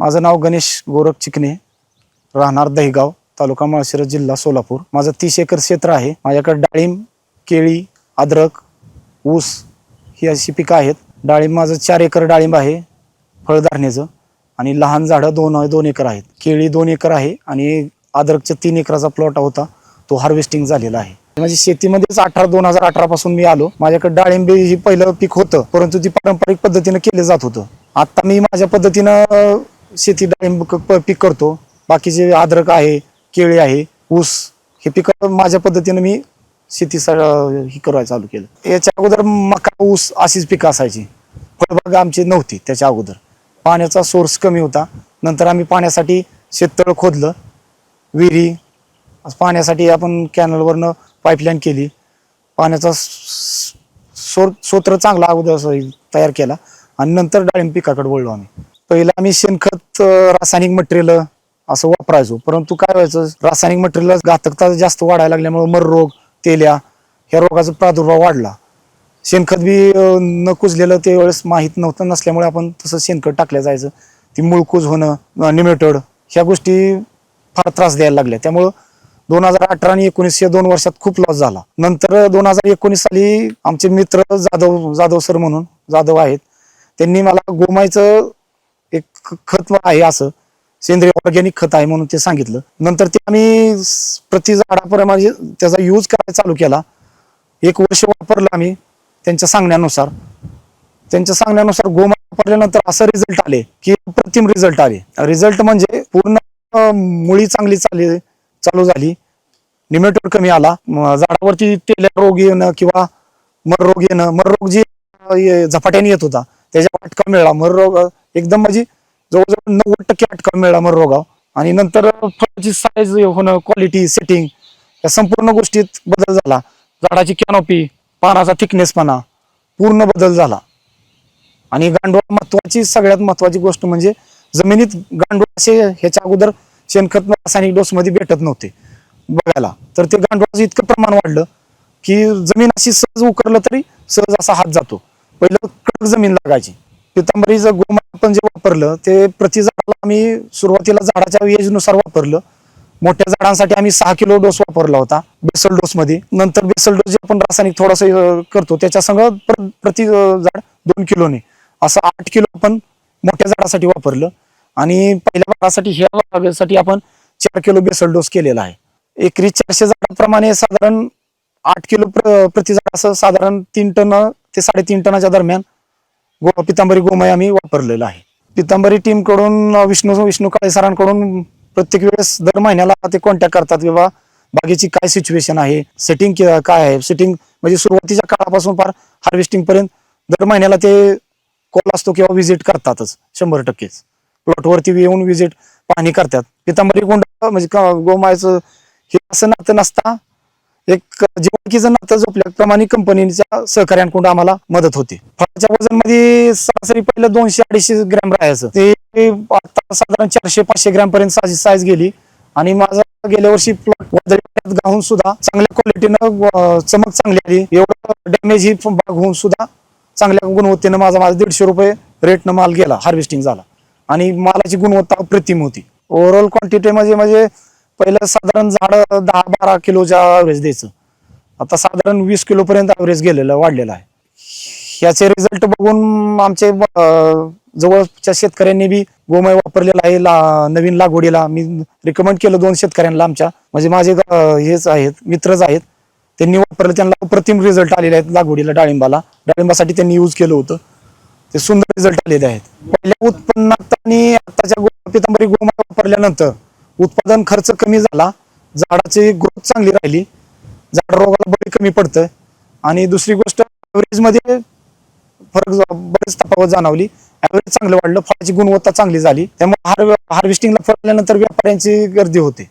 माझं नाव गणेश गोरख चिकणे राहणार दहिगाव तालुका माळशिरस जिल्हा सोलापूर. माझं तीस एकर क्षेत्र आहे. माझ्याकडे डाळिंब केळी अद्रक ऊस ही अशी पिकं आहेत. डाळिंब माझं चार एकर डाळिंब आहे फळधारणेचं. आणि लहान झाडं दोन दोन एकर आहेत. केळी दोन एकर आहे आणि अद्रकच्या तीन एकराचा प्लॉट होता. तो हार्वेस्टिंग झालेला आहे. माझी शेतीमध्येच अठरा दोन हजार अठरा पासून मी आलो. माझ्याकडे डाळिंबी ही पहिलं पीक होतं परंतु ती पारंपरिक पद्धतीनं केलं जात होतं. आता मी माझ्या पद्धतीनं शेती डाळिंब पीक करतो. बाकीचे अद्रक आहे केळी आहे ऊस हे पिकं माझ्या पद्धतीनं मी शेती स- ही करायला चालू केलं. याच्या अगोदर मका ऊस अशीच पिकं असायची. फळबाग आमची नव्हती त्याच्या अगोदर. पाण्याचा सोर्स कमी होता. नंतर आम्ही पाण्यासाठी शेततळ खोदलं. विहिरी पाण्यासाठी आपण कॅनलवरनं पाईपलाईन केली. पाण्याचा सोर सोत्र चांगला अगोदर असं तयार केला. आणि नंतर डाळिंब पिकाकडे वळलो आम्ही. पहिला आम्ही शेणखत रासायनिक मटेरियल असं वापरायचो. परंतु काय व्हायचं रासायनिक मटेरियल घातकता जास्त वाढायला लागल्यामुळे मर रोग तेल्या ह्या रोगाचा प्रादुर्भाव वाढला. शेणखत बी न कुजलेलं ते वेळेस माहीत नव्हतं नसल्यामुळे आपण तसं शेणखत टाकलं जायचं. ती मुळकूज होणं निमेटड ह्या गोष्टी फार त्रास द्यायला लागल्या. त्यामुळं दोन हजार अठरा आणि एकोणीस या दोन वर्षात खूप लॉस झाला. नंतर दोन हजार एकोणीस साली आमचे मित्र जाधव जाधव सर म्हणून जाधव आहेत. त्यांनी मला गोमायचं ख- खत आहे असं. सेंद्रिय ऑर्गॅनिक खत आहे म्हणून ते सांगितलं. नंतर ते आम्ही स- प्रति झाडाप्रमाणे त्याचा यूज करायला चालू केला. एक वर्ष वापरलं आम्ही त्यांच्या सांगण्यानुसार. त्यांच्या सांगण्यानुसार गोमा वापरल्यानंतर असं रिझल्ट आले की अप्रतिम रिझल्ट आले. रिझल्ट म्हणजे पूर्ण अं, मुळी चांगली चालली चालू झाली. निमेटोड कमी आला. म, झाडावरती तेल्या रोग येणं किंवा मर रोग येणं. मर रोग जे अं, ये- झपाट्याने येत होता. त्याच्या अटका मिळाला. मर रोग अं, एकदम म्हणजे जवळजवळ नव्वद टक्के अटकाव मिळाला मर रोगाव. आणि नंतर फळाची साईज होणं क्वालिटी सेटिंग या संपूर्ण गोष्टीत बदल झाला. झाडाची कॅनोपी पानाचा थिकनेसपणा पूर्ण बदल झाला. आणि गांडूळ महत्वाची सगळ्यात महत्वाची गोष्ट म्हणजे जमिनीत गांडूळ असे ह्याच्या अगोदर शेणखत रासायनिक डोस मध्ये भेटत नव्हते बघायला. तर ते गांडुळाचं इतकं प्रमाण वाढलं की जमीन अशी सहज उकरलं तरी सहज असा हात जातो. पहिलं कडक जमीन लागायची. पितांबरीचं गोमा आपण जे वापरलं ते प्रति झाडाला आम्ही सुरुवातीला झाडाच्या एजनुसार वापरलं. मोठ्या झाडांसाठी आम्ही सहा किलो डोस वापरला होता बेसल डोस मध्ये नंतर बेसल डोस जे आपण रासायनिक थोडंसं करतो त्याच्या संग प्रति झाड दोन किलोने. असं आठ किलो आपण मोठ्या झाडासाठी वापरलं. आणि पहिल्या भागासाठी ह्या भागासाठी आपण चार किलो बेसल डोस केलेला आहे. एकरी चारशे झाडाप्रमाणे साधारण आठ किलो प्र- प्रति झाड असं साधारण तीन टन ते साडेतीन टनाच्या दरम्यान गो पितांबरी गोमय आम्ही वापरलेलं आहे. पितांबरी टीमकडून विष्णू विष्णू काळे सरांकडून प्रत्येक वेळेस दर महिन्याला ते कॉन्टॅक्ट करतात किंवा बागेची काय सिच्युएशन आहे? सेटिंग काय आहे? सेटिंग म्हणजे सुरुवातीच्या काळापासून फार हार्वेस्टिंग पर्यंत दर महिन्याला ते कॉल असतो किंवा व्हिजिट करतातच शंभर टक्केच. प्लॉटवरती येऊन व्हिजिट पाहणी करतात. पितांबरी गुंड म्हणजे गोमायचं हे असं नातं नसता एक जीवकीचं नातं जोपल्याप्रमाणे कंपनीच्या सहकार्यांकडून आम्हाला मदत होते. फळाच्या वजनमध्ये सरासरी पहिलं दोनशे अडीचशे ग्रॅम राहायचं. ते आता साधारण चारशे पाचशे ग्रॅम पर्यंत साईज गेली. आणि माझा गेल्या वर्षी प्लॉट गाहून सुद्धा चांगल्या क्वालिटीनं चमक चांगली आली. एवढं डॅमेज ही बाग होऊन सुद्धा चांगल्या गुणवत्तेनं माझा माझा दीडशे रुपये रेटनं माल गेला. हार्वेस्टिंग झाला. आणि मालाची गुणवत्ता अप्रतिम होती. ओव्हरऑल क्वांटिटी म्हणजे म्हणजे पहिलं साधारण झाड दहा बारा किलोच्या ॲव्हरेज द्यायचं. आता साधारण वीस किलो पर्यंत ॲव्हरेज गेलेलं वाढलेलं आहे. ह्याचे रिझल्ट बघून आमचे जवळच्या शेतकऱ्यांनी बी गोमय वापरलेला आहे ला नवीन लागवडीला. मी रिकमेंड केलं दोन शेतकऱ्यांना आमच्या. म्हणजे माझे हेच आहेत मित्रच आहेत. त्यांनी वापरलं त्यांना अप्रतिम रिझल्ट आलेले आहेत लागवडीला डाळिंबाला. डाळिंबासाठी त्यांनी यूज केलं होतं. ते सुंदर रिझल्ट आलेले आहेत. पहिल्या उत्पन्नात आणि आताच्या गो पितांबरी वापरल्यानंतर उत्पादन खर्च कमी झाला झाडाची ग्रोथ चांगली राहिली झाड रोगाला बळी कमी पडतं आणि दुसरी गोष्ट ॲव्हरेजमध्ये मध्ये फरक बरेच तफावत जाणवली. ॲव्हरेज चांगलं वाढलं फळाची गुणवत्ता चांगली झाली. त्यामुळे हार हार्वेस्टिंगला फरल्यानंतर व्यापाऱ्यांची गर्दी होते.